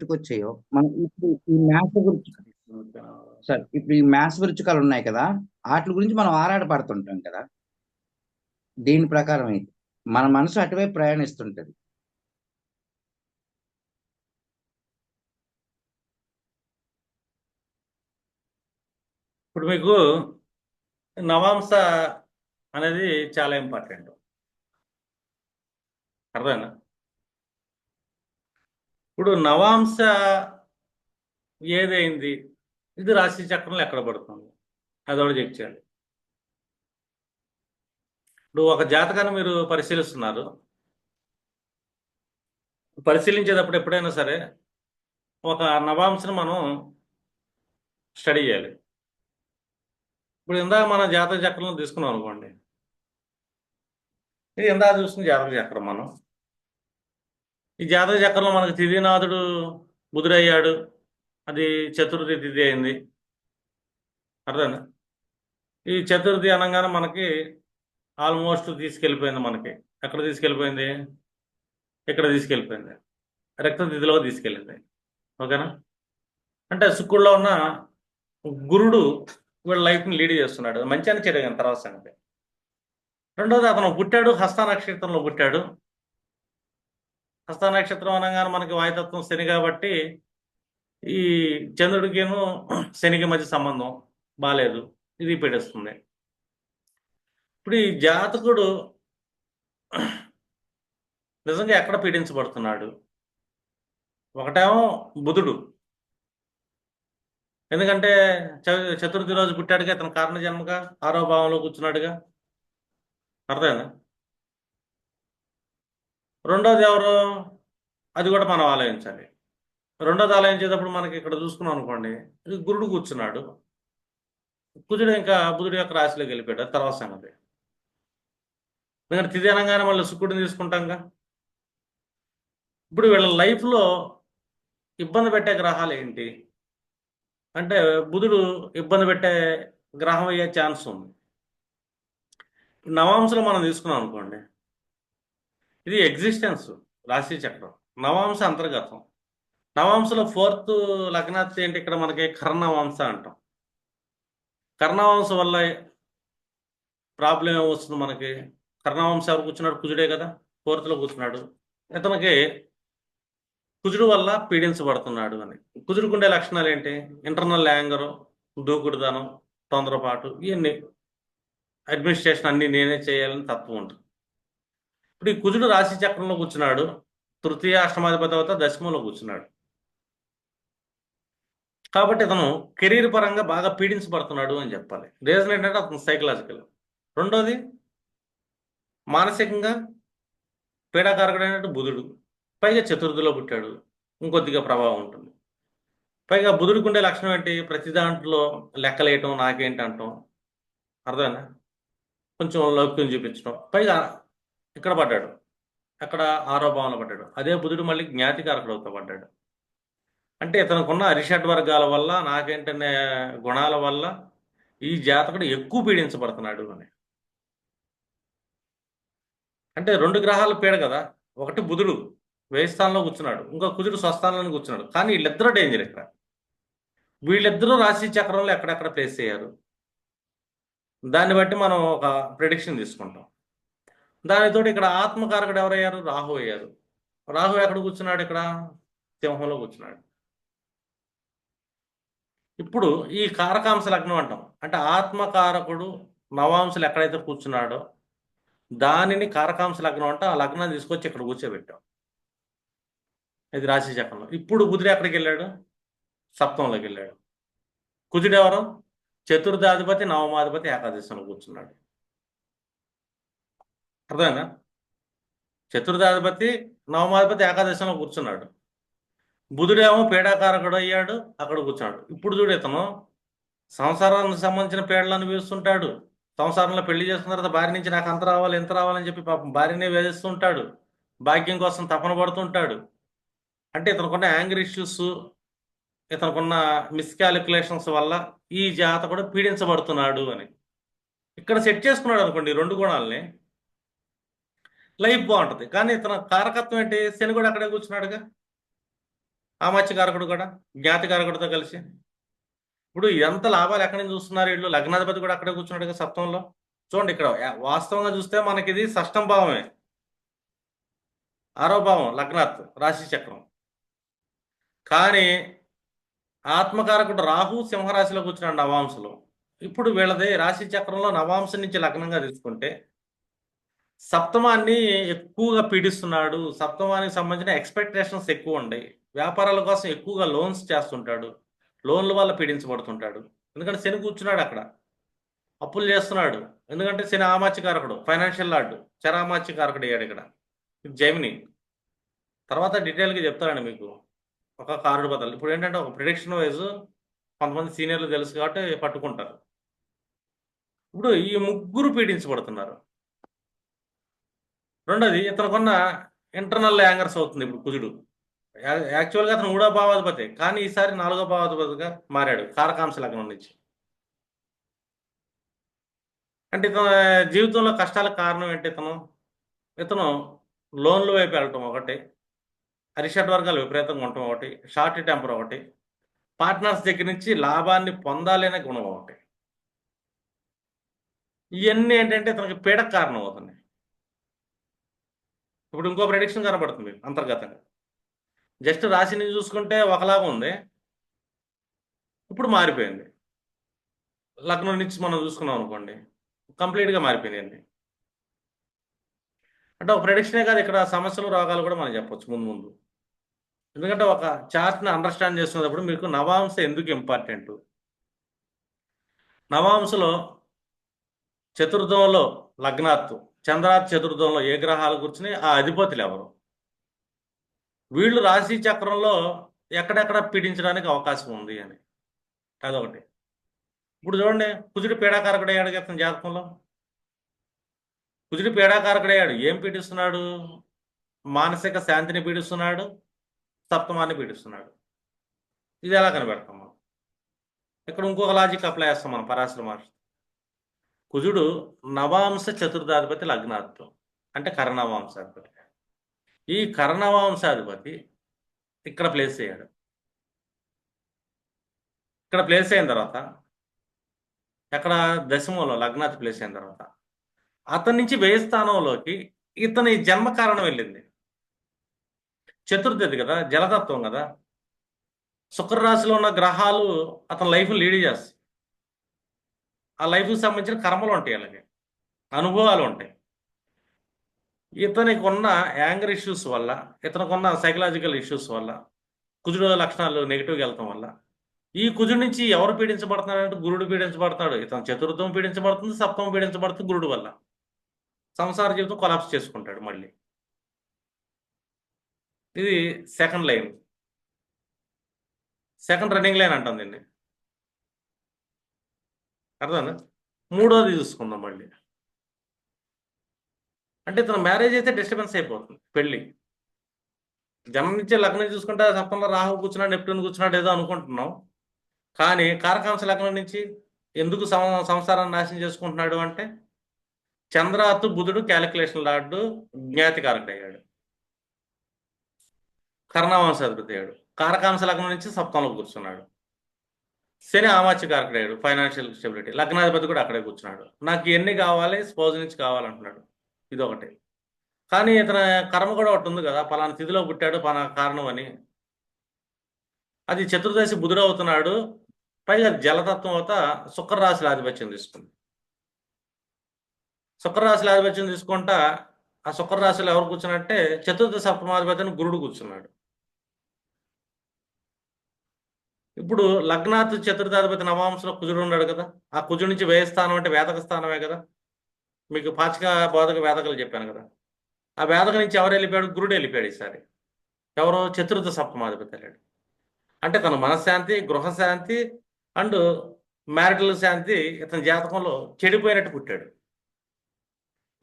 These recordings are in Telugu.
గుర్తుకొచ్చాయో. మనం ఇప్పుడు ఈ మ్యాథ్స్ గురించి సార్ ఇప్పుడు ఈ మ్యాథ్స్ వృచ్చికాలు ఉన్నాయి కదా వాటి గురించి మనం ఆరాట పడుతుంటాం కదా. దీని ప్రకారం అయితే మన మనసు అటువైపు ప్రయాణిస్తుంటది. ఇప్పుడు మీకు నవాంస అనేది చాలా ఇంపార్టెంట్. అర్థమైనా ఇప్పుడు నవాంశ ఏదైంది? ఇది రాశి చక్రంలో ఎక్కడ పడుతుంది? అది ఒకటి చెక్ చేయాలి. ఇప్పుడు ఒక జాతకాన్ని మీరు పరిశీలిస్తున్నారు. పరిశీలించేటప్పుడు ఎప్పుడైనా సరే ఒక నవాంశను మనం స్టడీ చేయాలి. ఇప్పుడు ఇందాక మన జాతక చక్రం తీసుకున్నాం అనుకోండి. ఇది ఇందాక చూసిన జాతక చక్రం మనం. ఈ జాతక చక్రంలో మనకు తిథినాథుడు బుధుడయ్యాడు. అది చతుర్థి తిథి అయింది. అర్థం ఈ చతుర్థి అనగానే మనకి ఆల్మోస్ట్ తీసుకెళ్ళిపోయింది మనకి. ఎక్కడ తీసుకెళ్ళిపోయింది? ఇక్కడ తీసుకెళ్ళిపోయింది? రక్తతిథిలో తీసుకెళ్ళింది. ఓకేనా? అంటే శుక్రుడులో ఉన్న గురుడు వీళ్ళ లైఫ్ని లీడ్ చేస్తున్నాడు. మంచి అని చెడు కానీ తర్వాత సంగతి. రెండోది అతను పుట్టాడు హస్త నక్షత్రంలో పుట్టాడు. హస్త నక్షత్రం అనగానే మనకి వాయుతత్వం శని కాబట్టి ఈ చంద్రుడికిను శనికి మధ్య సంబంధం బాగాలేదు ఇది పీడిస్తుంది ఇప్పుడు ఈ జాతకుడు నిజంగా ఎక్కడ పీడించబడుతున్నాడు? ఒకటేమో బుధుడు. ఎందుకంటే చతుర్థి రోజు పుట్టాడుగా ఇతను కారణ జన్మగా ఆరో భావంలో కూర్చున్నాడుగా. అర్థమైందా? రెండోది ఎవరు? అది కూడా మనం ఆలోచించాలి. రెండోది ఆలోచించేటప్పుడు మనకి ఇక్కడ చూసుకున్నాం అనుకోండి గురుడు కూర్చున్నాడు. కుజుడు ఇంకా బుధుడు యొక్క రాశిలోకి వెళ్ళిపోయాడు తర్వాత సంగతి. ఎందుకంటే తిథి అనగానే మళ్ళీ శుక్రుడిని తీసుకుంటాంగా. ఇప్పుడు వీళ్ళ లైఫ్లో ఇబ్బంది పెట్టే గ్రహాలు ఏంటి? అంటే బుధుడు ఇబ్బంది పెట్టే గ్రహం అయ్యే ఛాన్స్ ఉంది. నవాంశలో మనం తీసుకున్నాం అనుకోండి ఇది ఎగ్జిస్టెన్స్ రాశి చక్రం. నవాంశ అంతర్గతం. నవాంశలో ఫోర్త్ లగ్నాథ్ ఏంటి? ఇక్కడ మనకి కర్ణవంశ అంటాం. కర్ణవంశ వల్ల ప్రాబ్లం ఏమొస్తుంది మనకి? కర్ణవంశ ఎవరు కూర్చున్నాడు? కుజుడే కదా. ఫోర్త్లో కూర్చున్నాడు. ఇతనికి కుజుడు వల్ల పీడించబడుతున్నాడు అని. కుజుడుకుండే లక్షణాలు ఏంటి? ఇంటర్నల్ యాంగరు దూకుడుదనం తొందరపాటు ఇవన్నీ. అడ్మినిస్ట్రేషన్ అన్ని నేనే చేయాలని తత్వం ఉంటుంది. ఇప్పుడు ఈ కుజుడు రాశి చక్రంలో కూర్చున్నాడు తృతీయ అష్టమాధిపతి అవుతా దశమంలో కూర్చున్నాడు. కాబట్టి ఇతను కెరీర్ పరంగా బాగా పీడించబడుతున్నాడు అని చెప్పాలి. రీజన్ ఏంటంటే అతను సైకలాజికల్ రెండోది మానసికంగా పీడాకారకుడైనట్టు బుధుడు. పైగా చతుర్థిలో పుట్టాడు. ఇంకొద్దిగా ప్రభావం ఉంటుంది. పైగా బుధుడికి ఉండే లక్షణం ఏంటి? ప్రతి దాంట్లో లెక్కలేయటం నాకేంటి అంటాం అర్థమైనా కొంచెం లౌక్యం చూపించడం పైగా ఇక్కడ పడ్డాడు. అక్కడ ఆరో భావంలో పడ్డాడు. అదే బుధుడు మళ్ళీ జ్ఞాతికారకుడు అవుతా పడ్డాడు. అంటే ఇతనుకున్న అరిషడ్ వర్గాల వల్ల నాకేంటనే గుణాల వల్ల ఈ జాతకుడు ఎక్కువ పీడించబడుతున్నాడు అని. అంటే రెండు గ్రహాలు పీడ కదా. ఒకటి బుధుడు వ్యయస్థానంలో కూర్చున్నాడు. ఇంకా కుజుడు స్వస్థానంలో కూర్చున్నాడు. కానీ వీళ్ళిద్దరూ డేంజర్ ఇక్కడ. వీళ్ళిద్దరూ రాశి చక్రంలో ఎక్కడెక్కడ ప్లేస్ అయ్యారు దాన్ని బట్టి మనం ఒక ప్రిడిక్షన్ తీసుకుంటాం. దానితోటి ఇక్కడ ఆత్మకారకుడు ఎవరయ్యారు? రాహు అయ్యారు. రాహు ఎక్కడ కూర్చున్నాడు ఇక్కడ? సింహంలో కూర్చున్నాడు. ఇప్పుడు ఈ కారకాంశ లగ్నం అంటాం. అంటే ఆత్మకారకుడు నవాంశలు ఎక్కడైతే కూర్చున్నాడో దానిని కారకాంశ లగ్నం అంటే. ఆ లగ్నాన్ని తీసుకొచ్చి ఇక్కడ కూర్చోబెట్టాం. ఇది రాశి చక్రంలో. ఇప్పుడు బుధుడు ఎక్కడికి వెళ్ళాడు? సప్తంలోకి వెళ్ళాడు. కుజుడు ఎవరు? చతుర్థాధిపతి నవమాధిపతి ఏకాదశంలో కూర్చున్నాడు. అర్థమైందా? చతుర్థాధిపతి నవమాధిపతి ఏకాదశంలో కూర్చున్నాడు. బుధుడేమో పీడాకారకుడు అయ్యాడు అక్కడ కూర్చున్నాడు. ఇప్పుడు చూడు ఇతను సంసారానికి సంబంధించిన పీడలను అనుభవిస్తుంటాడు. సంసారంలో పెళ్ళి చేసుకున్న తర్వాత భార్య నుంచి నాకు అంత రావాలి ఎంత రావాలని చెప్పి పాపం భార్యనే వేధిస్తుంటాడు. భాగ్యం కోసం తపన పడుతుంటాడు. అంటే ఇతనుకున్న యాంగర్ ఇష్యూస్ ఇతనుకున్న మిస్కాలిక్యులేషన్స్ వల్ల ఈ జాత కూడా పీడించబడుతున్నాడు అని. ఇక్కడ సెట్ చేసుకున్నాడు అనుకోండి రెండు గుణాలని లైఫ్ బాగుంటుంది. కానీ ఇతను కారకత్వం ఏంటి? శని కూడా అక్కడే కూర్చున్నాడుగా. ఆమత్యకారకుడు కూడా జ్ఞాతికారకుడితో కలిసి. ఇప్పుడు ఎంత లాభాలు ఎక్కడి నుంచి చూస్తున్నారు వీళ్ళు? లగ్నాధిపతి కూడా అక్కడే కూర్చున్నాడు కదా సప్తంలో చూడండి ఇక్కడ వాస్తవంగా చూస్తే మనకి ఇది షష్టం భావమే. ఆరో భావం లగ్నాత్ రాశి చక్రం. కానీ ఆత్మకారకుడు రాహు సింహరాశిలో కూర్చున్నాడు నవాంశలో. ఇప్పుడు వీళ్ళది రాశి చక్రంలో నవాంశం నుంచి లగ్నంగా తీసుకుంటే సప్తమాన్ని ఎక్కువగా పీడిస్తున్నాడు. సప్తమానికి సంబంధించిన ఎక్స్పెక్టేషన్స్ ఎక్కువ ఉన్నాయి వ్యాపారాల కోసం ఎక్కువగా లోన్స్ చేస్తుంటాడు. లోన్ల వల్ల పీడించబడుతుంటాడు. ఎందుకంటే శని కూర్చున్నాడు అక్కడ. అప్పులు చేస్తున్నాడు. ఎందుకంటే శని ఆమాత్యకారకుడు ఫైనాన్షియల్ లార్డు చరామాత్యకారకుడు అయ్యాడు ఇక్కడ. ఇది జైమిని తర్వాత డీటెయిల్గా చెప్తానండి మీకు. ఒక కార్డు బదులు. ఇప్పుడు ఏంటంటే ఒక ప్రిడిక్షన్ వైజ్ కొంతమంది సీనియర్లు తెలుసు కాబట్టి పట్టుకుంటారు. ఇప్పుడు ఈ ముగ్గురు పీడించబడుతున్నారు. రెండోది ఇతనుకున్న ఇంటర్నల్ యాంగర్స్ అవుతుంది ఇప్పుడు కుజుడు. యాక్చువల్గా అతను మూడో భావాధిపతి కానీ ఈసారి నాలుగో భావాధిపతిగా మారాడు కారకాంశ లగ్నం నుంచి. అంటే ఇతను జీవితంలో కష్టాలకు కారణం ఏంటి ఇతను? ఇతను లోన్లు వైపు వెళ్ళటం ఒకటి అరిషట్ వర్గాలు విపరీతంగా ఉండటం ఒకటి షార్ట్ టెంపర్ ఒకటి పార్ట్నర్స్ దగ్గర నుంచి లాభాన్ని పొందాలనే గుణం ఒకటి. ఇవన్నీ ఏంటంటే ఇతనికి పీడకు కారణం అవుతుంది ఇప్పుడు ఇంకో ప్రెడిక్షన్ కనబడుతుంది అంతర్గతంగా. జస్ట్ రాశిని చూసుకుంటే ఒకలాగా ఉంది. ఇప్పుడు మారిపోయింది. లగ్నం నుంచి మనం చూసుకున్నాం అనుకోండి కంప్లీట్గా మారిపోయింది అండి అంటే ఒక ప్రెడిక్షనే కాదు ఇక్కడ సమస్యలు రోగాలు కూడా మనం చెప్పొచ్చు ముందు ముందు. ఎందుకంటే ఒక చార్ట్ని అండర్స్టాండ్ చేసుకున్నప్పుడు మీకు నవాంశ ఎందుకు ఇంపార్టెంట్ నవాంశలో చతుర్థంలో లగ్నాత్తు. చంద్రాత్ చతుర్థంలో ఏ గ్రహాలు కూర్చుని ఆ అధిపతులు ఎవరు? వీళ్ళు రాశి చక్రంలో ఎక్కడెక్కడ పీడించడానికి అవకాశం ఉంది అని. అదొకటి. ఇప్పుడు చూడండి కుజుడు పీడాకారకుడు అయ్యాడు కదా జాతకంలో. కుజుడు పీడాకారకుడు అయ్యాడు ఏం పీడిస్తున్నాడు? మానసిక శాంతిని పీడిస్తున్నాడు సప్తమాన్ని పీడిస్తున్నాడు. ఇది ఎలా కనిపెడతాం మనం? ఇక్కడ ఇంకొక లాజిక్ అప్లై చేస్తాం మనం పరాశర మహర్షి. కుజుడు నవాంశ చతుర్థాధిపతి లగ్నాత్వం అంటే కరణవాంశాధిపతి. ఈ కరణవాంశాధిపతి ఇక్కడ ప్లేస్ అయ్యాడు ఇక్కడ ప్లేస్ అయిన తర్వాత ఎక్కడ దశమంలో లగ్నాథ్ ప్లేస్ అయిన తర్వాత అతని నుంచి వ్యయ స్థానంలోకి ఇతని జన్మ కారణం వెళ్ళింది. చతుర్థది కదా జలతత్వం కదా. శుక్రరాశిలో ఉన్న గ్రహాలు అతని లైఫ్ లీడ్ చేస్తాయి. ఆ లైఫ్కి సంబంధించిన కర్మలు ఉంటాయి అలాగే. అనుభవాలు ఉంటాయి. ఇతనికి ఉన్న యాంగర్ ఇష్యూస్ వల్ల ఇతనికి ఉన్న సైకలాజికల్ ఇష్యూస్ వల్ల కుజుడు లక్షణాలు నెగిటివ్గా వెళ్తాం వల్ల ఈ కుజుడి నుంచి ఎవరు పీడించబడుతున్నాడు అంటే గురుడు పీడించబడుతున్నాడు. ఇతను చతుర్థం పీడించబడుతుంది సప్తమం పీడించబడుతుంది గురుడు వల్ల. సంసార జీవితం కొలాప్స్ చేసుకుంటాడు మళ్ళీ. ఇది second line. Second running line అంటాం దీన్ని. అర్థమైందా? మూడోది చూసుకుందాం మళ్ళీ. అంటే ఇతను మ్యారేజ్ అయితే డిస్టర్బెన్స్ అయిపోతుంది పెళ్ళి. జనం నుంచి లగ్నం చూసుకుంటే సప్తంలో రాహు కూర్చున్నాడు నెప్టూన్ కూర్చున్నాడు ఏదో అనుకుంటున్నాం. కానీ కారకాంశ లగ్నం నుంచి ఎందుకు సం- సంసారాన్ని నాశనం చేసుకుంటున్నాడు అంటే చంద్రాతు బుధుడు క్యాలిక్యులేషన్ లాడ్డు జ్ఞాతికారకుడు అయ్యాడు కర్ణవంశాధిపతి అయ్యాడు. కారకాంశ లగ్నం నుంచి సప్తంలో కూర్చున్నాడు. శని ఆమాత్యకారకుడు అయ్యాడు ఫైనాన్షియల్ స్టెబిలిటీ లగ్నాధిపతి కూడా అక్కడే కూర్చున్నాడు. నాకు ఎన్ని కావాలి స్పౌజ్ నుంచి కావాలంటున్నాడు. ఇది ఒకటి కానీ ఇతని కర్మ కూడా ఒకటి ఉంది కదా పలానా తిథిలో పుట్టాడు పలానా కారణం అని. అది చతుర్దశి బుధుడు అవుతున్నాడు పైగా జలతత్వం అవుతా శుక్రరాశుల ఆధిపత్యం తీసుకుంది. శుక్రరాశుల ఆధిపత్యం తీసుకుంటా ఆ శుక్రరాశులు ఎవరు కూర్చున్నట్టే చతుర్థ సప్తమాధిపతిని గురుడు కూర్చున్నాడు. ఇప్పుడు లగ్నాత్ చతుర్థాధిపతి నవాంశలో కుజుడు ఉన్నాడు కదా ఆ కుజుడు నుంచి వేయస్థానం అంటే వేదక స్థానమే కదా. మీకు పాచిక బోధక వేదకలు చెప్పాను కదా. ఆ వేదక నుంచి ఎవరు వెళ్ళిపోయాడు? గురుడు వెళ్ళిపోయాడు ఈసారి. ఎవరో చతుర్థ సప్తమాధిపతి వెళ్ళాడు అంటే తన మనశ్శాంతి గృహశాంతి అండ్ మ్యారిటల్ శాంతి ఇతని జాతకంలో చెడిపోయినట్టు పుట్టాడు.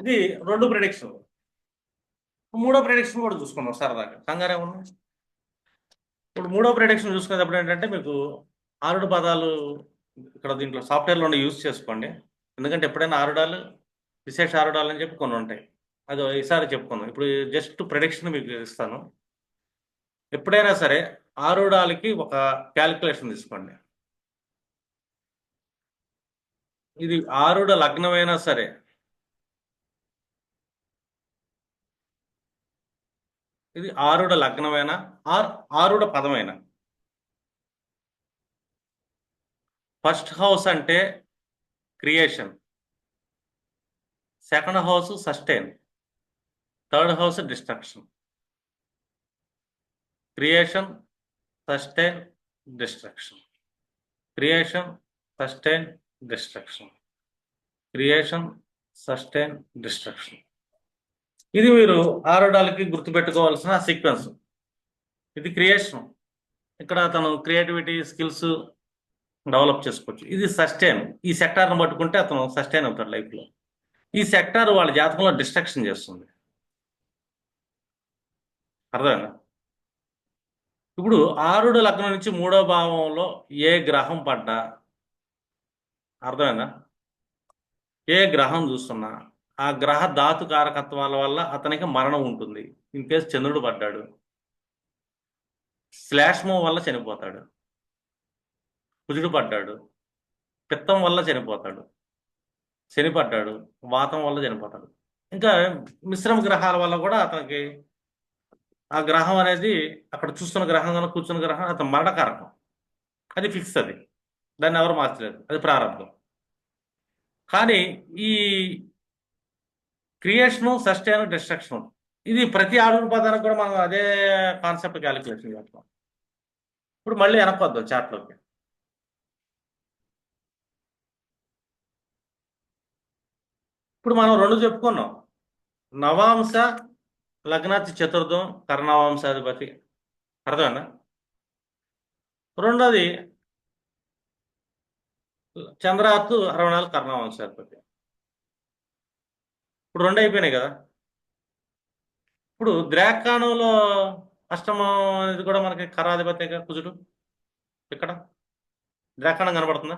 ఇది రెండు ప్రిడిక్షన్ మూడో ప్రిడిక్షన్ కూడా చూసుకున్నాం సరదాగా. కంగారే ఉన్నా ఇప్పుడు మూడో ప్రిడిక్షన్ చూసుకునేటప్పుడు ఏంటంటే మీకు ఆరుడు పదాలు ఇక్కడ దీంట్లో సాఫ్ట్వేర్లో యూజ్ చేసుకోండి. ఎందుకంటే ఎప్పుడైనా ఆరుడాలు విశేష ఆరుడాలు అని చెప్పి కొన్ని ఉంటాయి. అది ఈసారి చెప్పుకుందాం. ఇప్పుడు జస్ట్ ప్రిడిక్షన్ మీకు ఇస్తాను. ఎప్పుడైనా సరే ఆరుడాలకి ఒక క్యాలిక్యులేషన్ తీసుకోండి. ఇది ఆరుడ లగ్నమైనా సరే ఇది ఆరుడ లగ్నమైన? ఆర్ ఆరుడ పదమైన? ఫస్ట్ హౌస్ అంటే creation. Second house sustain. Third house destruction. Creation sustain destruction. Creation sustain destruction. Creation sustain destruction. ఇది మీరు ఆరోడాలకి గుర్తుపెట్టుకోవాల్సిన సీక్వెన్స్ ఇది క్రియేషన్ ఇక్కడ అతను క్రియేటివిటీ స్కిల్స్ డెవలప్ చేసుకోవచ్చు. ఇది సస్టైన్ ఈ సెక్టార్ని పట్టుకుంటే అతను సస్టైన్ అవుతాడు లైఫ్లో ఈ సెక్టార్ వాళ్ళ జాతకంలో డిస్ట్రక్షన్ చేస్తుంది. అర్థమైనా ఇప్పుడు ఆరుడు లగ్నం నుంచి మూడో భావంలో ఏ గ్రహం పడ్డా? అర్థమైనా ఏ గ్రహం చూస్తున్నా? ఆ గ్రహ ధాతు కారకత్వాల వల్ల అతనికి మరణం ఉంటుంది. ఇన్ కేస్ చంద్రుడు పడ్డాడు. శ్లాష్మో వల్ల చనిపోతాడు. కుజుడు పడ్డాడు. పిత్తం వల్ల చనిపోతాడు. చనిపడ్డాడు వాతం వల్ల చనిపోతాడు. ఇంకా మిశ్రమ గ్రహాల వల్ల కూడా అతనికి ఆ గ్రహం అనేది అక్కడ చూస్తున్న గ్రహం కనుక కూర్చున్న గ్రహం అతను మరణకారకం. అది ఫిక్స్ అది. దాన్ని ఎవరు మార్చలేదు. అది ప్రారంభం. కానీ ఈ క్రియేషను సస్టైన్ డిస్ట్రక్షన్. ఇది ప్రతి ఆరు పదానికి కూడా మనం అదే కాన్సెప్ట్ క్యాలిక్యులేషన్ చేస్తాం. ఇప్పుడు మళ్ళీ వెనకొద్దాం చాట్లోకి. ఇప్పుడు మనం రెండు చెప్పుకున్నాం. నవాంశ లగ్నాతి చతుర్థం కర్ణవాంశాధిపతి. అర్థమేనా రెండోది చంద్రాత్తు అరవై నాలుగు కర్ణవాంశాధిపతి. ఇప్పుడు రెండు అయిపోయినాయి కదా. ఇప్పుడు ద్రాకాణంలో అష్టమం అనేది కూడా మనకి కరాధిపతి కుజుడు ఇక్కడ. ద్రాకాణం కనబడుతుందా?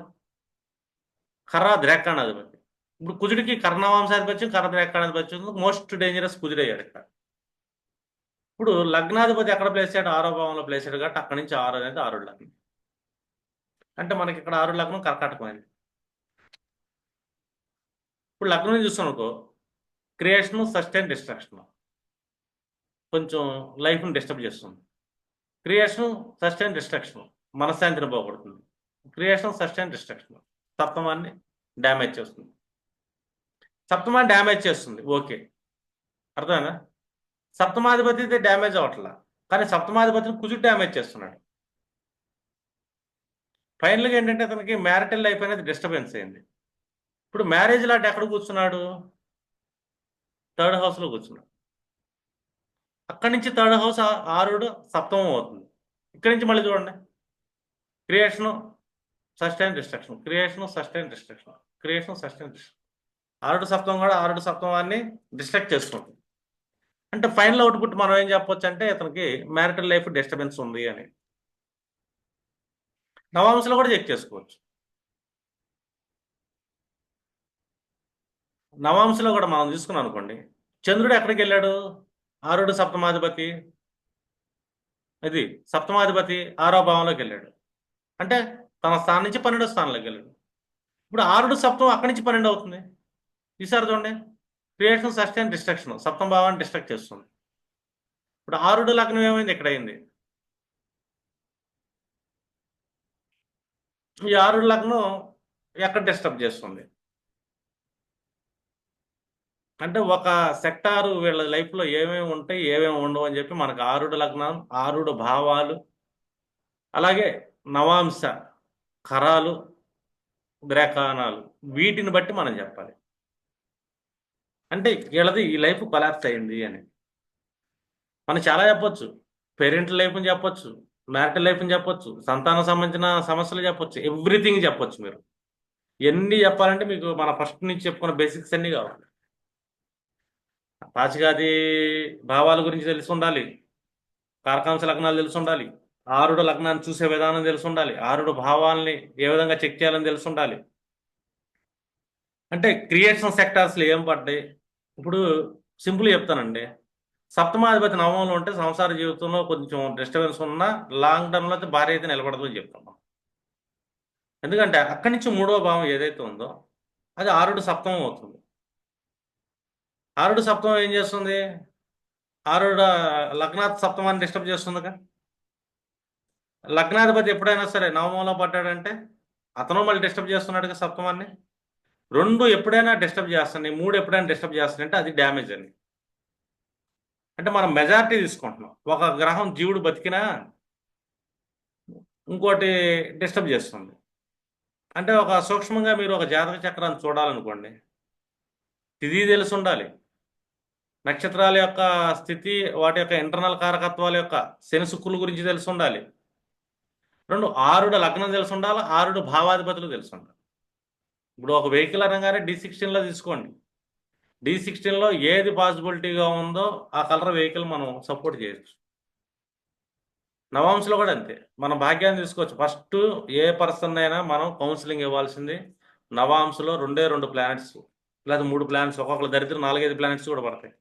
కర్ర ద్రాకాణాధిపతి ఇప్పుడు కుజుడికి కర్ణవాంశాధిపత్యం కర్ర ద్రాకాణాధిపత్యం మోస్ట్ డేంజరస్ కుజుడు అయ్యాడు ఇక్కడ. ఇప్పుడు లగ్నాధిపతి ఎక్కడ ప్లేస్ చేయడం ఆరో భావంలో ప్లేస్ అయ్యాడు కాబట్టి అక్కడి నుంచి ఆరు అనేది ఆరు లగ్నం. అంటే మనకి ఇక్కడ ఆరు లగ్నం కర్కాటకమైంది ఇప్పుడు లగ్నం చూస్తాం అనుకో క్రియేషన్ సస్టైన్ డిస్ట్రక్షను. కొంచెం లైఫ్ని డిస్టర్బ్ చేస్తుంది. Creation sustain destruction. మనశ్శాంతిని పోగొడుతుంది. Creation sustain destruction. సప్తమాన్ని డ్యామేజ్ చేస్తుంది. సప్తమాన్ని డ్యామేజ్ చేస్తుంది. ఓకే. అర్థమైనా సప్తమాధిపతి అయితే డ్యామేజ్ అవట్లా కానీ సప్తమాధిపతిని కుజుడు డ్యామేజ్ చేస్తున్నాడు. ఫైనల్గా ఏంటంటే అతనికి మ్యారిటల్ లైఫ్ అనేది డిస్టర్బెన్స్ అయింది. ఇప్పుడు మ్యారేజ్ లాంటి ఎక్కడ కూర్చున్నాడు? థర్డ్ హౌస్లో కూర్చున్నాడు. అక్కడి నుంచి థర్డ్ హౌస్ ఆరుడు సప్తమం అవుతుంది. ఇక్కడి నుంచి మళ్ళీ చూడండి. Creation sustain destruction. Creation sustain destruction. Creation sustain destruction. ఆరుడు సప్తమం కూడా ఆరుడు సప్తమాన్ని డిస్ట్రక్ట్ చేసుకుంటుంది. అంటే ఫైనల్ అవుట్పుట్ మనం ఏం చెప్పొచ్చు అంటే ఇతనికి మ్యారిటల్ లైఫ్ డిస్టర్బెన్స్ ఉంది అని. నవాంశలో కూడా చెక్ చేసుకోవచ్చు. నవాంశలో కూడా మనం తీసుకున్నాం అనుకోండి. చంద్రుడు ఎక్కడికి వెళ్ళాడు? ఆరుడు సప్తమాధిపతి. ఇది సప్తమాధిపతి ఆరో భావంలోకి వెళ్ళాడు. అంటే తన స్థానం నుంచి పన్నెండో స్థానంలోకి వెళ్ళాడు. ఇప్పుడు ఆరుడు సప్తం అక్కడి నుంచి పన్నెండు అవుతుంది. ఈసారి చూడండి. క్రియేషన్ సస్టైన్ డిస్ట్రక్షన్ సప్తం భావాన్ని డిస్ట్రక్ట్ చేస్తుంది. ఇప్పుడు ఆరుడు లగ్నం ఏమైంది? ఇక్కడ అయింది. ఈ ఆరుడు లగ్నం ఎక్కడ డిస్టర్బ్ చేస్తుంది? అంటే ఒక సెక్టారు వీళ్ళ లైఫ్లో ఏమేమి ఉంటాయి ఏమేమి ఉండవు అని చెప్పి మనకు ఆరుడు లగ్నం ఆరుడు భావాలు అలాగే నవాంశ కరాలు గ్రకానాలు వీటిని బట్టి మనం చెప్పాలి. అంటే వీళ్ళది ఈ లైఫ్ కొలాప్స్ అయింది అని. మనం చాలా చెప్పొచ్చు. పేరెంట్ లైఫ్ని చెప్పొచ్చు. మ్యారిటల్ లైఫ్ని చెప్పొచ్చు. సంతానం సంబంధించిన సమస్యలు చెప్పొచ్చు. ఎవ్రీథింగ్ చెప్పొచ్చు మీరు. ఎన్ని చెప్పాలంటే మీకు మన ఫస్ట్ నుంచి చెప్పుకున్న బేసిక్స్ అన్నీ కావాలి. పాచిగాది భావాల గురించి తెలిసి ఉండాలి కారకాంశ లగ్నాలు తెలిసి ఉండాలి ఆరుడు లగ్నాన్ని చూసే విధానం తెలిసి ఉండాలి ఆరుడు భావాల్ని ఏ విధంగా చెక్ చేయాలని తెలిసి ఉండాలి అంటే క్రియేషన్ సెక్టార్స్లో ఏం పడ్డాయి? ఇప్పుడు సింపుల్ చెప్తానండి. సప్తమాధిపతి నవమంలో ఉంటే సంసార జీవితంలో కొంచెం డిస్టర్బెన్స్ ఉన్నా లాంగ్ టర్మ్లో అయితే భార్య అయితే నిలబడదని చెప్తాం ఎందుకంటే అక్కడి నుంచి మూడో భావం ఏదైతే ఉందో అది ఆరుడు సప్తమం అవుతుంది. ఆరుడు సప్తమం ఏం చేస్తుంది? ఆరుడు లగ్నాథ్ సప్తమాన్ని డిస్టర్బ్ చేస్తుందిగా. లగ్నాధిపతి ఎప్పుడైనా సరే నవమంలో పడ్డాడంటే అతను మళ్ళీ డిస్టర్బ్ చేస్తున్నాడుగా సప్తమాన్ని. రెండు ఎప్పుడైనా డిస్టర్బ్ చేస్తున్నాయి మూడు ఎప్పుడైనా డిస్టర్బ్ చేస్తున్నాయంటే అది డ్యామేజ్ అని. అంటే మనం మెజారిటీ తీసుకుంటున్నాం. ఒక గ్రహం జీవుడు బతికినా ఇంకోటి డిస్టర్బ్ చేస్తుంది. అంటే ఒక సూక్ష్మంగా మీరు ఒక జాతక చక్రాన్ని చూడాలనుకోండి తిది తెలిసి ఉండాలి. నక్షత్రాల యొక్క స్థితి వాటి యొక్క ఇంటర్నల్ కారకత్వాల యొక్క శని శుక్రుల గురించి తెలిసి ఉండాలి రెండు ఆరుడు లగ్నం తెలిసి ఉండాలి ఆరుడు భావాధిపతులు తెలిసి ఉండాలి ఇప్పుడు ఒక వెహికల్ అనగానే డి సిక్స్టీన్లో తీసుకోండి. డి సిక్స్టీన్లో ఏది పాసిబిలిటీగా ఉందో ఆ కలర్ వెహికల్ మనం సపోర్ట్ చేయొచ్చు. నవాంశలో కూడా అంతే. మనం భాగ్యాన్ని తీసుకోవచ్చు. ఫస్ట్ ఏ పర్సన్ అయినా మనం కౌన్సిలింగ్ ఇవ్వాల్సింది నవాంశలో రెండే రెండు ప్లానెట్స్ లేదా మూడు ప్లానెట్స్ ఒక్కొక్కరు దరిద్రం నాలుగైదు ప్లానెట్స్ కూడా పడతాయి.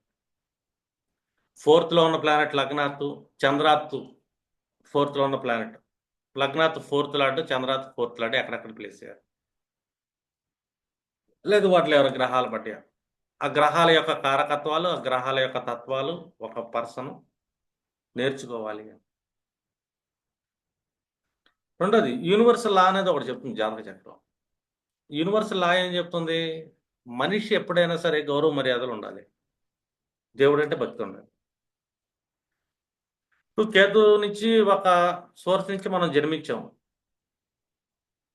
ఫోర్త్లో ఉన్న ప్లానెట్ లగ్నాత్ చంద్రాత్ ఫోర్త్లో ఉన్న ప్లానెట్. లగ్నాత్ ఫోర్త్ లాడ్ చంద్రాత్ ఫోర్త్ లాడ్ ఎక్కడెక్కడ ప్లేస్ చేయాలి? లేదు వాటిలో ఎవరి గ్రహాలు బట్టి ఆ గ్రహాల యొక్క కారకత్వాలు ఆ గ్రహాల యొక్క తత్వాలు ఒక పర్సన్ నేర్చుకోవాలి. రెండోది యూనివర్సల్ లా అనేది ఒకటి చెప్తుంది జాతక చక్రం. యూనివర్సల్ లా ఏం చెప్తుంది? మనిషి ఎప్పుడైనా సరే గౌరవ మర్యాదలు ఉండాలి. దేవుడు అంటే భక్తి ఉండాలి కేతు నుంచి ఒక సోర్స్ నుంచి మనం జన్మించాం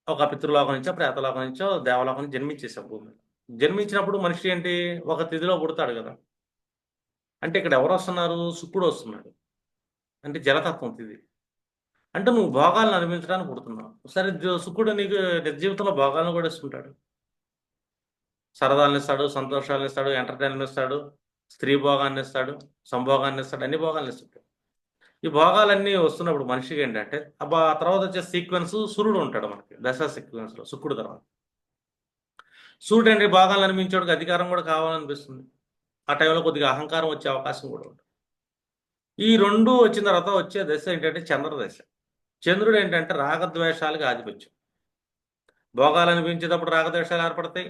ఒక పితృలోకం నుంచో ప్రేతలోకం నుంచో దేవలోకం నుంచి జన్మించేసాం భూమి జన్మించినప్పుడు మనిషి ఏంటి? ఒక తిథిలో పుడతాడు కదా. అంటే ఇక్కడ ఎవరు వస్తున్నారు? శుక్రుడు వస్తున్నాడు. అంటే జలతత్వం తిది అంటే నువ్వు భోగాలను అనుభవించడానికి పుడుతున్నావు. సరే శుక్రుడు నీకు నిజ జీవితంలో భోగాలను కూడా ఇస్తుంటాడు. సరదాలను ఇస్తాడు సంతోషాలను ఇస్తాడు ఎంటర్టైన్మెంట్ ఇస్తాడు స్త్రీ భోగాన్ని ఇస్తాడు సంభోగాన్ని ఇస్తాడు అన్ని భోగాలను ఇస్తాడు ఈ భోగాలన్నీ వస్తున్నప్పుడు మనిషికి ఏంటంటే అబ్బా ఆ తర్వాత వచ్చే సీక్వెన్స్ సూర్యుడు ఉంటాడు మనకి దశ సీక్వెన్స్లో శుక్రుడు తర్వాత. సూర్యుడు అంటే భోగాలను అనిపించేవాడికి అధికారం కూడా కావాలనిపిస్తుంది. ఆ టైంలో కొద్దిగా అహంకారం వచ్చే అవకాశం కూడా ఉంటుంది. ఈ రెండు వచ్చిన తర్వాత వచ్చే దశ ఏంటంటే చంద్రదశ. చంద్రుడు ఏంటంటే రాగద్వేషాలకు ఆధిపత్యం. భోగాలు అనిపించేటప్పుడు రాగద్వేషాలు ఏర్పడతాయి.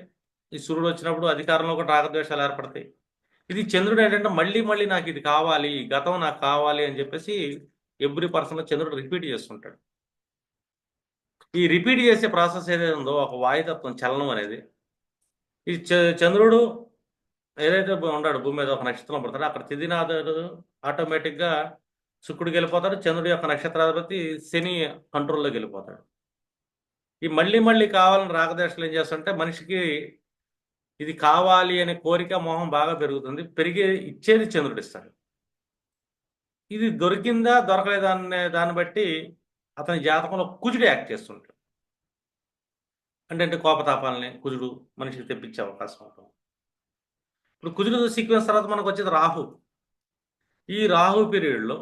ఈ సూర్యుడు వచ్చినప్పుడు అధికారంలో కూడా రాగద్వేషాలు ఏర్పడతాయి. ఇది చంద్రుడు ఏంటంటే మళ్ళీ మళ్ళీ నాకు ఇది కావాలి ఈ గతం నాకు కావాలి అని చెప్పేసి ఎవ్రీ పర్సన్ చంద్రుడు రిపీట్ చేస్తుంటాడు. ఈ రిపీట్ చేసే ప్రాసెస్ ఏదైతే ఉందో ఒక వాయుతత్వం చలనం అనేది ఈ చ- చంద్రుడు ఏదైతే ఉన్నాడు భూమి మీద ఒక నక్షత్రం పడతాడు అక్కడ తిదినాథుడు ఆటోమేటిక్గా శుక్రుడికి వెళ్ళిపోతాడు చంద్రుడి యొక్క నక్షత్రాధిపతి శని కంట్రోల్లోకి వెళ్ళిపోతాడు. ఈ మళ్ళీ మళ్ళీ కావాలని రాగదేశాలు ఏం చేస్తుంటే మనిషికి ఇది కావాలి అనే కోరిక మోహం బాగా పెరుగుతుంది. పెరిగే ఇచ్చేది చంద్రుడు ఇస్తాడు. ఇది దొరికిందా దొరకలేదా అనే దాన్ని బట్టి అతని జాతకంలో కుజుడు యాక్ట్ చేస్తుంటాడు. అంటే అంటే కోపతాపాలని కుజుడు మనిషికి తెప్పించే అవకాశం ఉంటుంది. ఇప్పుడు కుజుడు సీక్వెన్స్ తర్వాత మనకు వచ్చేది రాహు. ఈ రాహు పీరియడ్లో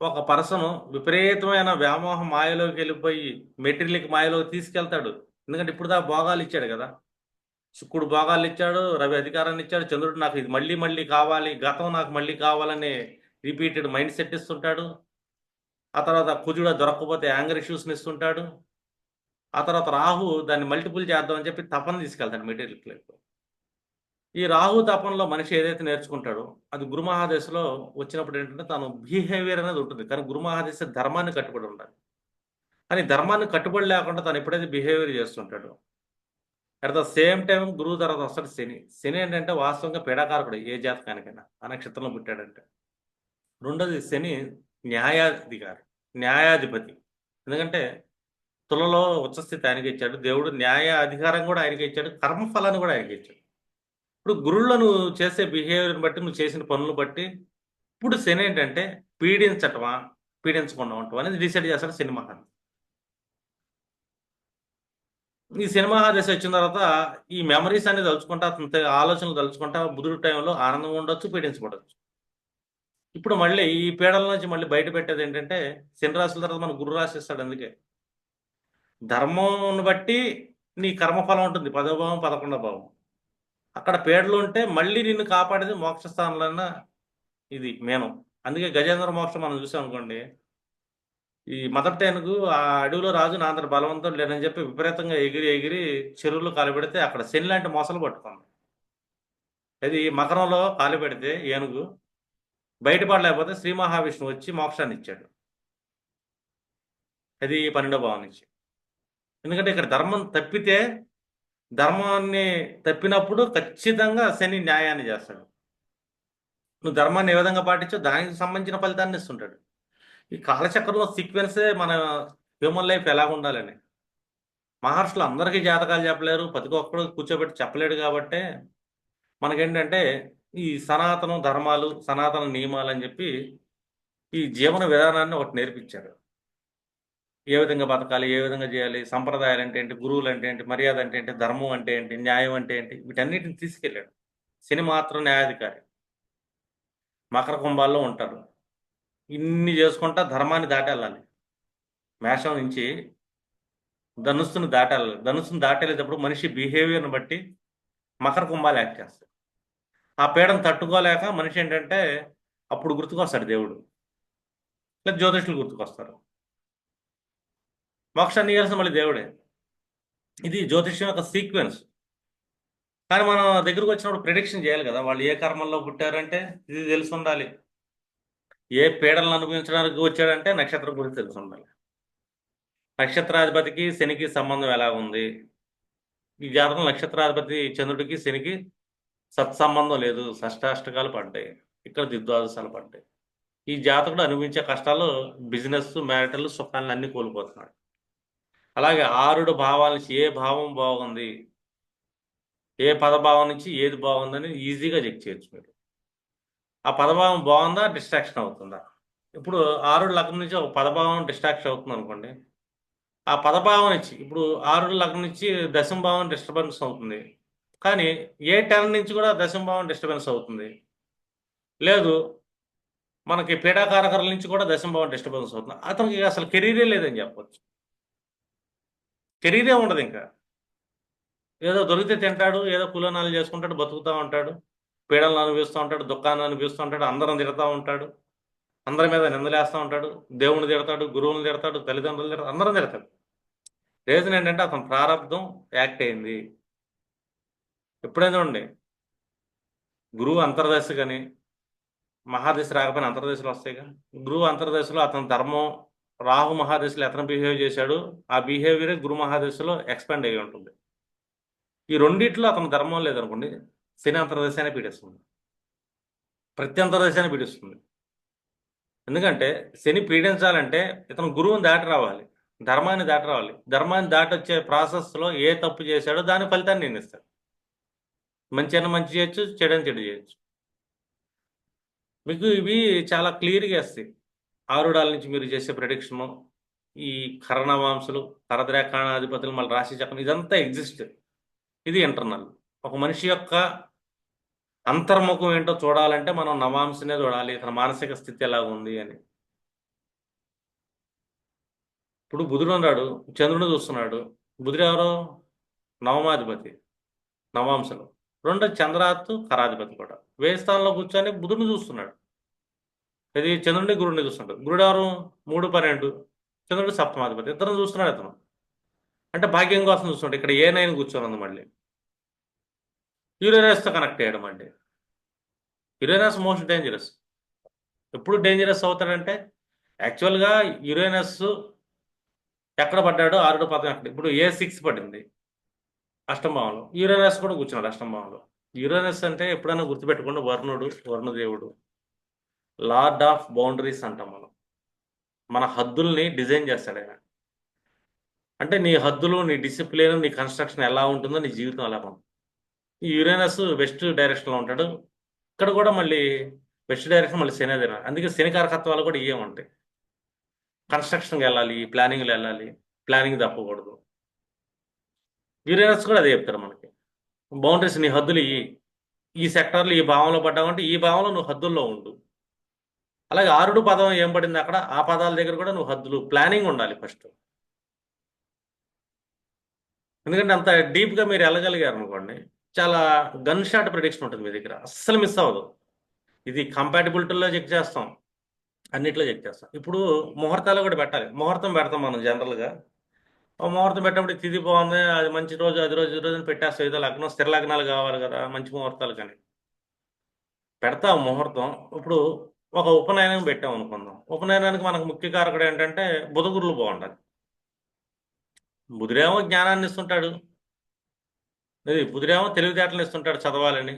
ఒక పర్సన్ విపరీతమైన వ్యామోహం మాయలోకి వెళ్ళిపోయి మెటీరియల్కి మాయలోకి తీసుకెళ్తాడు. ఎందుకంటే ఇప్పుడు దా భోగాలు ఇచ్చాడు కదా. శుక్రుడు భోగాలు ఇచ్చాడు రవి అధికారాన్ని ఇచ్చాడు చంద్రుడు నాకు ఇది మళ్ళీ మళ్ళీ కావాలి గతం నాకు మళ్ళీ కావాలని రిపీటెడ్ మైండ్ సెట్ ఇస్తుంటాడు. ఆ తర్వాత కుజుడు దొరకకపోతే యాంగర్ ఇష్యూస్ని ఇస్తుంటాడు. ఆ తర్వాత రాహు దాన్ని మల్టిపుల్ చేద్దామని చెప్పి తపన తీసుకెళ్తాడు మెటీరియల్ ఈ రాహు తపనలో మనిషి ఏదైతే నేర్చుకుంటాడో అది గురు మహాదశలో వచ్చినప్పుడు ఏంటంటే తను బిహేవియర్ అనేది ఉంటుంది. కానీ గురు మహాదశ ధర్మాన్ని కట్టుబడి ఉండాలి. కానీ ధర్మాన్ని కట్టుబడి లేకుండా తను ఎప్పుడైతే బిహేవియర్ చేస్తుంటాడో అట్ ద సేమ్ టైం గురువు తర్వాత వస్తాడు శని శని ఏంటంటే వాస్తవంగా పీడాకారకుడు ఏ జాతకానికైనా ఆ నక్షత్రంలో పుట్టాడంటే. రెండోది శని న్యాయాధికారి న్యాయాధిపతి. ఎందుకంటే తులలో ఉచ్చస్థితి ఆయనకి ఇచ్చాడు దేవుడు న్యాయ అధికారం కూడా ఆయనకి ఇచ్చాడు కర్మఫలాన్ని కూడా ఆయనకి ఇచ్చాడు. ఇప్పుడు గురువులో నువ్వు చేసే బిహేవియర్ని బట్టి నువ్వు చేసిన పనులు బట్టి ఇప్పుడు శని ఏంటంటే పీడించటమా పీడించకుండా ఉంటాం అనేది డిసైడ్ చేస్తాడు శని మహాన్. ఈ సినిమా దశ వచ్చిన తర్వాత ఈ మెమరీస్ అనేది తలుచుకుంటా అతని ఆలోచనలు తలుచుకుంటా బుధుడు టైంలో ఆనందం ఉండొచ్చు పీడించబడవచ్చు ఇప్పుడు మళ్ళీ ఈ పీడల నుంచి మళ్ళీ బయట పెట్టేది ఏంటంటే శని రాశుల తర్వాత మన గురు రాసిస్తాడు అందుకే. ధర్మం బట్టి నీ కర్మఫలం ఉంటుంది పదో భావం పదకొండో భావం. అక్కడ పీడలు ఉంటే మళ్ళీ నిన్ను కాపాడేది మోక్ష స్థానంలో ఇది మేనం. అందుకే గజేంద్ర మోక్షం మనం చూసాం అనుకోండి ఈ మదర్టేనుకు ఆ అడవిలో రాజు నా బలవంతం లేదని చెప్పి విపరీతంగా ఎగిరి ఎగిరి చెరువులు కాలిపెడితే అక్కడ శని లాంటి మొసలు పట్టుకుంది. అది మకరంలో కాలిపెడితే ఏనుగు బయటపడలేకపోతే శ్రీ మహావిష్ణువు వచ్చి మోక్షాన్ని ఇచ్చాడు. అది పన్నెండో భావం నుంచి. ఎందుకంటే ఇక్కడ ధర్మం తప్పితే ధర్మాన్ని తప్పినప్పుడు ఖచ్చితంగా శని న్యాయాన్ని చేస్తాడు. నువ్వు ధర్మాన్ని ఏ విధంగా పాటించో దానికి సంబంధించిన ఫలితాన్ని ఇస్తుంటాడు. ఈ కాలచక్రంలో సీక్వెన్సే మన హ్యూమన్ లైఫ్ ఎలా ఉండాలని. మహర్షులు అందరికీ జాతకాలు చెప్పలేరు ప్రతి ఒక్కడు కూర్చోబెట్టి చెప్పలేడు కాబట్టే మనకేంటంటే ఈ సనాతన ధర్మాలు సనాతన నియమాలు అని చెప్పి ఈ జీవన విధానాన్ని ఒకటి నేర్పించారు. ఏ విధంగా బతకాలి ఏ విధంగా చేయాలి సంప్రదాయాలు అంటే ఏంటి గురువులు అంటే ఏంటి మర్యాద అంటే ఏంటి ధర్మం అంటే ఏంటి న్యాయం అంటే ఏంటి వీటన్నిటిని తీసుకెళ్ళాడు. శని మాత్రం న్యాయాధికారి. మకర కుంభాల్లో ఉంటారు. ఇన్ని చేసుకుంటా ధర్మాన్ని దాటెళ్ళాలి మేషం నుంచి ధనుస్సును దాటాలి ధనుస్సును దాటేటప్పుడు మనిషి బిహేవియర్ని బట్టి మకర కుంభాలు యాక్ట్ చేస్తాయి. ఆ పీడను తట్టుకోలేక మనిషి ఏంటంటే అప్పుడు గుర్తుకొస్తాడు దేవుడు. లేదా జ్యోతిషులు గుర్తుకొస్తారు. మోక్షాన్ని ఇవ్వాల్సిన మళ్ళీ దేవుడే. ఇది జ్యోతిష్యం యొక్క సీక్వెన్స్ కానీ మనం దగ్గరకు వచ్చినప్పుడు ప్రిడిక్షన్ చేయాలి కదా. వాళ్ళు ఏ కర్మల్లో పుట్టారంటే ఇది తెలిసి ఉండాలి. ఏ పీడలను అనుభవించడానికి వచ్చాడంటే నక్షత్రం గురించి తెలిసి ఉండాలి నక్షత్రాధిపతికి శనికి సంబంధం ఎలా ఉంది? ఈ జాతకం నక్షత్రాధిపతి చంద్రుడికి శనికి సత్సంబంధం లేదు. షష్టాష్టకాలు పడ్డాయి. ఇక్కడ దిద్వాదశాలు పడ్డాయి. ఈ జాతకుడు అనుభవించే కష్టాలు బిజినెస్ మ్యారిటల్ సుఖాలను అన్ని కోల్పోతున్నాడు. అలాగే ఆరుడు భావాల నుంచి ఏ భావం బాగుంది? ఏ పదభావం నుంచి ఏది బాగుందని ఈజీగా చెక్ చేయొచ్చు మీరు. ఆ పదభావం బాగుందా డిస్ట్రాక్షన్ అవుతుందా? ఇప్పుడు ఆరుడు లగ్నం నుంచి ఒక పదభావం డిస్ట్రాక్షన్ అవుతుంది అనుకోండి. ఆ పదభావం నుంచి ఇప్పుడు ఆరుడు లగ్నం నుంచి దశంభావం డిస్టర్బెన్స్ అవుతుంది. కానీ ఏ టెన్ నుంచి కూడా దశంభావం డిస్టర్బెన్స్ అవుతుంది. లేదు మనకి పీడాకారకల నుంచి కూడా దశంభావం డిస్టర్బెన్స్ అవుతుంది. అతనికి అసలు కెరీరే లేదని చెప్పవచ్చు కెరీరే ఉండదు ఇంకా. ఏదో దొరికితే తింటాడు ఏదో కులనాలు చేసుకుంటాడు బతుకుతూ ఉంటాడు. పీడలను అనుభవిస్తూ ఉంటాడు దుఃఖాన్ని అనుభవిస్తూ ఉంటాడు అందరం తిడతా ఉంటాడు అందరి మీద నిందలేస్తూ ఉంటాడు దేవుని తిడతాడు గురువుని తిడతాడు తల్లిదండ్రులు తిడతాడు అందరం తిడతాడు. రీజన్ ఏంటంటే అతను ప్రారంభం యాక్ట్ అయింది. ఎప్పుడైనా ఉండి గురువు అంతర్దశ కానీ మహాదశ రాకపోయినా అంతర్దశలు వస్తాయిగా గురువు అంతర్దశలో అతని ధర్మం రాహు మహాదశలో ఎతను బిహేవ్ చేశాడు ఆ బిహేవియరే గురు మహాదశలో ఎక్స్పాండ్ అయ్యి ఉంటుంది. ఈ రెండిట్లో అతని ధర్మం లేదనుకోండి శని అంతర్దశాన్ని పీడిస్తుంది. ప్రతి పీడిస్తుంది. ఎందుకంటే శని పీడించాలంటే ఇతను గురువుని దాటి రావాలి. ధర్మాన్ని దాటి రావాలి. ధర్మాన్ని దాటి వచ్చే ప్రాసెస్లో ఏ తప్పు చేశాడో దాని ఫలితాన్ని నిర్ణయిస్తాడు. మంచి అయినా మంచి చేయొచ్చు చెడని చెడు చేయొచ్చు. మీకు ఇవి చాలా క్లియర్గా వస్తాయి. ఆరుడాల నుంచి మీరు చేసే ప్రొడిక్షను ఈ కరణవాంశులు కరద్రేకాణాధిపతులు మళ్ళీ రాశి చక్రం ఇదంతా ఎగ్జిస్ట్. ఇది ఇంటర్నల్. ఒక మనిషి యొక్క అంతర్ముఖం ఏంటో చూడాలంటే మనం నవాంశనే చూడాలి తన మానసిక స్థితి ఎలా ఉంది అని. ఇప్పుడు బుధుడు ఉన్నాడు చంద్రుడు చూస్తున్నాడు. బుధుడు ఎవరు? నవమాధిపతి నవాంశలు. రెండో చంద్రాత్తు కరాధిపతి కూడా. వేయి స్థానంలో కూర్చొని బుధుడిని చూస్తున్నాడు. ఇది చంద్రుడిని గురుడిని చూస్తున్నాడు. గురుడు ఎవరు? మూడు పన్నెండు. చంద్రుడు సప్తమాధిపతి. ఇద్దరు చూస్తున్నాడు అతను. అంటే భాగ్యం కోసం చూస్తున్నాడు. ఇక్కడ ఏ నైన్ కూర్చొని ఉంది మళ్ళీ? యురేనస్తో కనెక్ట్ చేయడం అండి యురేనస్ మోస్ట్ డేంజరస్ ఎప్పుడు డేంజరస్ అవుతాడంటే యాక్చువల్గా యురేనస్ ఎక్కడ పడ్డాడో ఆరుడు పథకం అక్కడ. ఇప్పుడు ఏ సిక్స్ పడింది? అష్టంభావంలో. యురేనస్ కూడా కూర్చున్నాడు అష్టంభావంలో. యురేనస్ అంటే ఎప్పుడైనా గుర్తుపెట్టుకోండి వరుణుడు వరుణదేవుడు. లార్డ్ ఆఫ్ బౌండరీస్ అంటాం మనం. మన హద్దుల్ని డిజైన్ చేస్తాడు ఆయన. అంటే నీ హద్దులు నీ డిసిప్లిన్ నీ కన్స్ట్రక్షన్ ఎలా ఉంటుందో నీ జీవితం ఎలా ఉంటుంది? యురేనస్ వెస్ట్ డైరెక్షన్లో ఉంటాడు. ఇక్కడ కూడా మళ్ళీ వెస్ట్ డైరెక్షన్ మళ్ళీ శని అదే అందుకే శని కారకత్వాలు కూడా ఇవే ఉంటాయి. కన్స్ట్రక్షన్కి వెళ్ళాలి ప్లానింగ్లో వెళ్ళాలి ప్లానింగ్ తప్పకూడదు. యురేనస్ కూడా అదే చెప్తారు మనకి. బౌండరీస్ నీ హద్దులు ఈ ఈ సెక్టర్లు ఈ భావంలో పడ్డావంటే ఈ భావంలో నువ్వు హద్దుల్లో ఉండు. అలాగే ఆరుడు పదం ఏం పడింది అక్కడ? ఆ పదాల దగ్గర కూడా నువ్వు హద్దులు ప్లానింగ్ ఉండాలి ఫస్ట్. ఎందుకంటే అంత డీప్గా మీరు వెళ్ళగలిగారు అనుకోండి చాలా గన్ షాట్ ప్రొడిక్షన్ ఉంటుంది మీ దగ్గర. అస్సలు మిస్ అవ్వదు. ఇది కంపాటిబిలిటీలో చెక్ చేస్తాం. అన్నిట్లో చెక్ చేస్తాం. ఇప్పుడు ముహూర్తాలు కూడా పెట్టాలి. ముహూర్తం పెడతాం మనం జనరల్గా ముహూర్తం పెట్టినప్పుడు తిది బాగుంది అది మంచి రోజు అది రోజు రోజు పెట్టేస్తాం. ఏదో లగ్నం స్థిర లగ్నాలు కావాలి కదా మంచి ముహూర్తాలు కానీ. పెడతాం ముహూర్తం. ఇప్పుడు ఒక ఉపనయనం పెట్టాం అనుకుందాం. ఉపనయనానికి మనకు ముఖ్య కారకుడు ఏంటంటే బుధగురులు బాగుండాలి. బుధుడేమో జ్ఞానాన్ని ఇస్తుంటాడు. ఇది బుధుడేమో తెలివితేటలు ఇస్తుంటాడు చదవాలని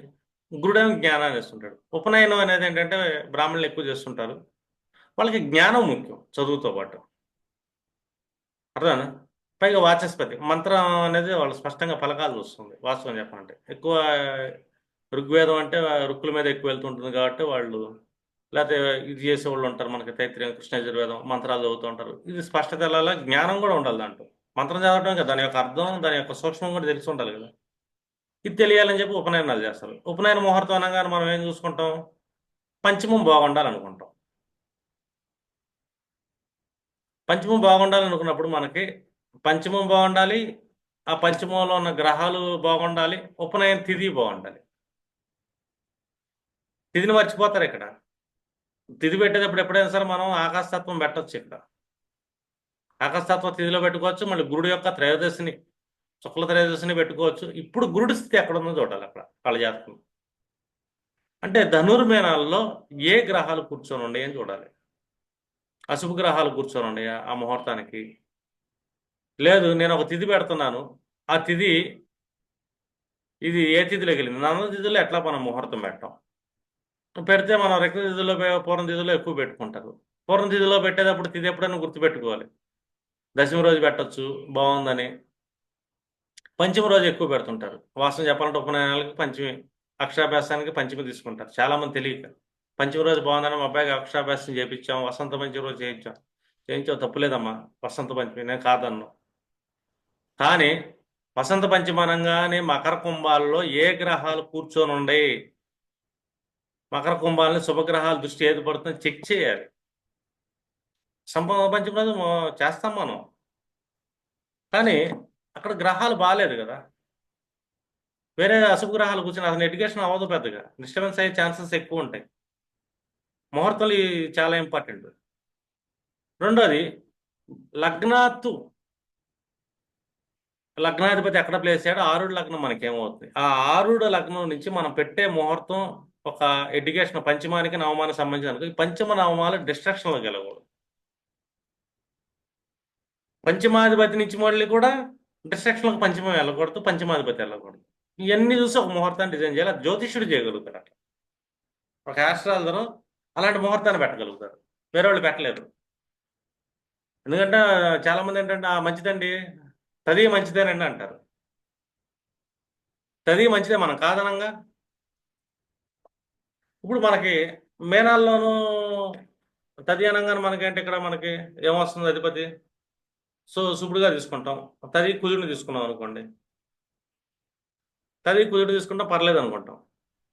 గురుడేమో జ్ఞానాన్ని ఇస్తుంటాడు ఉపనయనం అనేది ఏంటంటే బ్రాహ్మణులు ఎక్కువ చేస్తుంటారు. వాళ్ళకి జ్ఞానం ముఖ్యం చదువుతో పాటు. అర్థనా పైగా వాచస్పతి మంత్రం అనేది వాళ్ళు స్పష్టంగా ఫలకాలు వస్తుంది వాస్తవం చెప్పాలంటే. ఎక్కువ ఋగ్వేదం అంటే రుక్కుల మీద ఎక్కువ వెళ్తుంటుంది కాబట్టి వాళ్ళు లేకపోతే ఇది చేసే వాళ్ళు ఉంటారు మనకి తైత్రీయం కృష్ణయజుర్వేదం మంత్రాలు చదువుతూ ఉంటారు. ఇది స్పష్టత వెళ్ళాలా జ్ఞానం కూడా ఉండాలి దాంట్లో. మంత్రం చదవడం కదా దాని యొక్క అర్థం దాని యొక్క సూక్ష్మం కూడా తెలిసి ఉండాలి కదా. ఇది తెలియాలని చెప్పి ఉపనయనాలు చేస్తారు. ఉపనయన ముహూర్తం అనగానే మనం ఏం చూసుకుంటాం? పంచమం బాగుండాలనుకుంటాం. పంచమం బాగుండాలనుకున్నప్పుడు మనకి పంచమం బాగుండాలి ఆ పంచమంలో ఉన్న గ్రహాలు బాగుండాలి ఉపనయన తిథి బాగుండాలి. తిథిని మర్చిపోతారు ఇక్కడ. తిథి పెట్టేటప్పుడు ఎప్పుడైనా సరే మనం ఆకాశతత్వం పెట్టచ్చు ఇక్కడ. ఆకాశతత్వం తిథిలో పెట్టుకోవచ్చు మళ్ళీ గురుడు యొక్క త్రయోదశిని శుక్ల త్రయోదశిని పెట్టుకోవచ్చు. ఇప్పుడు గురుడి స్థితి ఎక్కడ ఉందో చూడాలి అక్కడ వాళ్ళ జాతకం అంటే ధనుర్మేనాల్లో ఏ గ్రహాలు కూర్చొని ఉన్నాయని చూడాలి. అశుభ గ్రహాలు కూర్చొని ఉన్నాయా ఆ ముహూర్తానికి? లేదు నేను ఒక తిథి పెడుతున్నాను. ఆ తిథి ఇది ఏ తిథిలో వెళ్ళింది నన్న తిథిలో ఎట్లా మనం ముహూర్తం పెట్టాం? పెడితే మనం రక్త తిథిలో పె- పూర్ణ తిథిలో ఎక్కువ పెట్టుకుంటారు. పూర్ణ తిథిలో పెట్టేటప్పుడు తిథి ఎప్పుడైనా గుర్తుపెట్టుకోవాలి. దశమి రోజు పెట్టచ్చు బాగుందని. పంచమి రోజు ఎక్కువ పెడుతుంటారు. వాస్తవం చెప్పాలంటే ఉపనయనాలకి పంచమి అక్షరాభ్యాసానికి పంచమి తీసుకుంటారు. చాలా మంది తెలియక. పంచమి రోజు బాగుందని మా అబ్బాయికి అక్షరాభ్యాసం చేయించాం వసంత పంచమి రోజు చేయించాం. చేయించాం తప్పులేదమ్మా వసంత పంచమి నేను కాదన్ను. కానీ వసంత పంచమి అనగానే మకర కుంభాల్లో ఏ గ్రహాలు కూర్చొని ఉండే మకర కుంభాలని శుభగ్రహాల దృష్టి ఏది పడుతుందో చెక్ చేయాలి. సంపద పంచమి రోజు చేస్తాం మనం. కానీ అక్కడ గ్రహాలు బాగాలేదు కదా. వేరే అశుభ గ్రహాలు కూర్చొని అతని ఎడ్యుకేషన్ అవ్వదు పెద్దగా. డిస్టర్బెన్స్ అయ్యే ఛాన్సెస్ ఎక్కువ ఉంటాయి. ముహూర్తాలు చాలా ఇంపార్టెంట్ రెండోది లగ్నాత్తు. లగ్నాధిపతి ఎక్కడ ప్లేస్ అయ్యాడో ఆరుడు లగ్నం మనకి ఏమవుతుంది ఆ ఆరుడు లగ్నం నుంచి మనం పెట్టే ముహూర్తం ఒక ఎడ్యుకేషన్ పంచమానికి నవమానికి సంబంధించిన ఈ పంచమ నవమాలు డిస్ట్రక్షన్లు గెలవకూడదు పంచమాధిపతి నుంచి మళ్ళీ కూడా డిస్ట్రక్షన్లకు పంచమం వెళ్ళకూడదు పంచమాధిపతి వెళ్ళకూడదు. ఇవన్నీ చూసి ఒక ముహూర్తాన్ని డిజైన్ చేయాలి. జ్యోతిష్యుడు చేయగలుగుతారు అట్లా ఒక ఆస్ట్రాలజరు అలాంటి ముహూర్తాన్ని పెట్టగలుగుతారు. వేరే వాళ్ళు పెట్టలేరు ఎందుకంటే చాలా మంది ఏంటంటే "ఆ, మంచిదండి. తది మంచిదేనండి అంటారు. తది మంచిదే మనం కాదనంగా. ఇప్పుడు మనకి మేనాల్లోనూ తది అనగానే మనకేంటి ఇక్కడ మనకి? ఏమొస్తుంది అధిపతి? సో శుభుడుగా తీసుకుంటాం. తరి కుజుడిని తీసుకున్నాం అనుకోండి. తది కుదురు తీసుకుంటాం పర్లేదు అనుకుంటాం.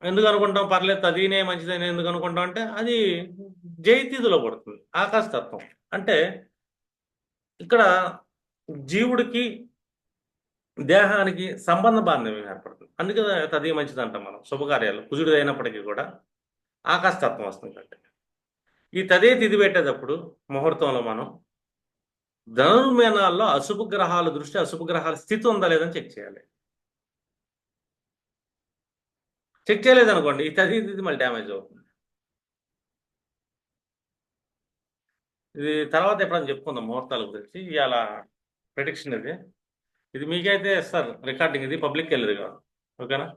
ఎందుకు అనుకుంటాం? పర్లేదు తదినే మంచిదని ఎందుకు అనుకుంటాం అంటే అది జయతిథిలో పడుతుంది ఆకాశతత్వం. అంటే ఇక్కడ జీవుడికి దేహానికి సంబంధ బాంధవ్యం ఏర్పడుతుంది. అందుకే తది మంచిది అంటాం మనం శుభకార్యాలు కుజుడు అయినప్పటికీ కూడా ఆకాశతత్వం వస్తుంది. అంటే ఈ తదే తిది పెట్టేటప్పుడు ముహూర్తంలో మనం ధనుర్మేనాల్లో అశుభ గ్రహాల దృష్టి అశుభ గ్రహాల స్థితి ఉందా లేదని చెక్ చేయాలి. చెక్ చేయలేదనుకోండి ఇది ఇది మళ్ళీ డ్యామేజ్ అవుతుంది. ఇది తర్వాత ఎప్పుడైనా చెప్పుకుందాం ముహూర్తాల గురించి ఇవాళ ప్రిడిక్షన్ ఇది. ఇది మీకైతే సార్ రికార్డింగ్ ఇది పబ్లిక్ వెళ్ళదు కాదు. ఓకేనా?